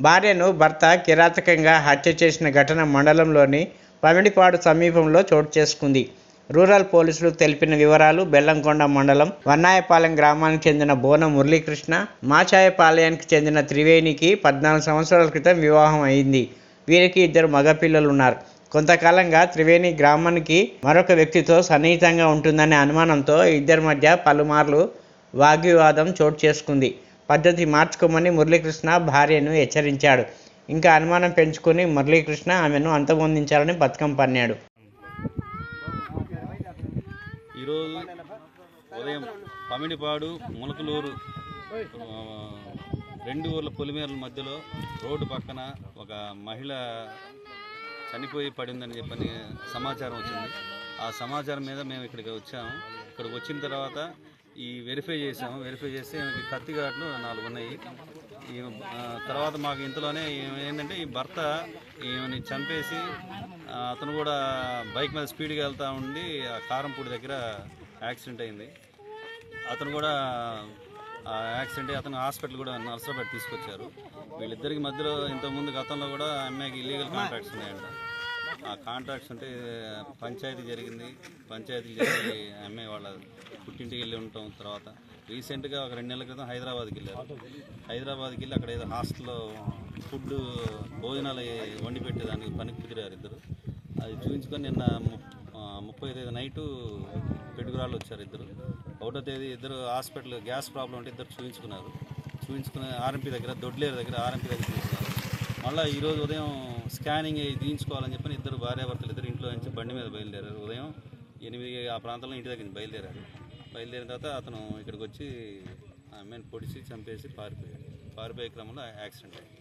భార్యను భర్త కిరాతకంగా హత్య చేసిన ఘటన మండలంలోని పమిడిపాడు సమీపంలో చోటు చేసుకుంది. రూరల్ పోలీసులు తెలిపిన వివరాలు బెల్లంకొండ మండలం వన్నాయపాలెం గ్రామానికి చెందిన బోన మురళీకృష్ణ మాచాయపాలయానికి చెందిన త్రివేణికి పద్నాలుగు సంవత్సరాల క్రితం వివాహం అయింది. వీరికి ఇద్దరు మగపిల్లలు ఉన్నారు కొంతకాలంగా త్రివేణి గ్రామానికి మరొక వ్యక్తితో సన్నిహితంగా ఉంటుందనే అనుమానంతో ఇద్దరి మధ్య పలుమార్లు వాగ్వివాదం చోటు చేసుకుంది. పద్ధతి మార్చుకోమని మురళీకృష్ణ భార్యను హెచ్చరించాడు. ఇంకా అనుమానం పెంచుకొని మురళీకృష్ణ ఆమెను అంతమొందించాలని పథకం పన్నాడు. ఈరోజు ఉదయం పమిడిపాడు ములకలూరు రెండు ఊర్ల పొలిమేరల మధ్యలో రోడ్డు పక్కన ఒక మహిళ చనిపోయి పడిందని చెప్పని సమాచారం వచ్చింది. ఆ సమాచారం మీద మేము ఇక్కడికి వచ్చాము. ఇక్కడికి వచ్చిన తర్వాత ఈ వెరిఫై చేసాము. వెరిఫై చేస్తే ఈమెకి కత్తి ఘాట్లు నాలుగు ఉన్నాయి. ఈ తర్వాత మాకు ఇంతలోనే ఏంటంటే ఈ భర్త ఈమెని చంపేసి అతను కూడా బైక్ మీద స్పీడ్గా వెళ్తూ ఉండి ఆ కారంపూడి దగ్గర యాక్సిడెంట్ అయింది. అతను కూడా ఆ యాక్సిడెంట్ అతను హాస్పిటల్ కూడా నర్సరాబాద్ తీసుకొచ్చారు. వీళ్ళిద్దరికి మధ్యలో ఇంతకుముందు గతంలో కూడా అమ్మాయికి ఇల్లీగల్ కాంట్రాక్ట్స్ ఉన్నాయంట. ఆ కాంట్రాక్ట్స్ ఉంటే పంచాయతీ జరిగింది. పంచాయతీ జరిగి అమ్మాయి వాళ్ళ పుట్టింటికి వెళ్ళి ఉంటాం తర్వాత రీసెంట్గా ఒక రెండు నెలల క్రితం హైదరాబాద్కి వెళ్ళారు. హైదరాబాద్కి వెళ్ళి అక్కడ ఏదో హాస్టల్లో ఫుడ్ భోజనాలు వండి పెట్టేదానికి పనికి కుదిరారు ఇద్దరు. అది చూపించుకొని నిన్న ముప్పై తేదీ నైటు పెట్టుకురాళ్ళు వచ్చారు ఇద్దరు. ఒకటో తేదీ ఇద్దరు హాస్పిటల్ గ్యాస్ ప్రాబ్లం ఉంటే ఇద్దరు చూపించుకున్నారు. చూపించుకుని ఆర్ఎంపీ దగ్గర దొడ్లేరు దగ్గర ఆర్ఎంపీ దగ్గర చూపించుకున్నారు. మళ్ళీ ఈరోజు ఉదయం స్కానింగ్ అయ్యి తీయించుకోవాలని చెప్పని ఇద్దరు భార్యాభర్తలు ఇద్దరు ఇంట్లో నుంచి బండి మీద బయలుదేరారు. ఉదయం ఎనిమిది ఆ ప్రాంతంలో ఇంటి దగ్గర నుంచి బయలుదేరారు. బయలుదేరిన తర్వాత అతను ఇక్కడికి వచ్చి ఆ పొడిచి చంపేసి పారిపోయాడు. పారిపోయే క్రమంలో యాక్సిడెంట్ అయింది.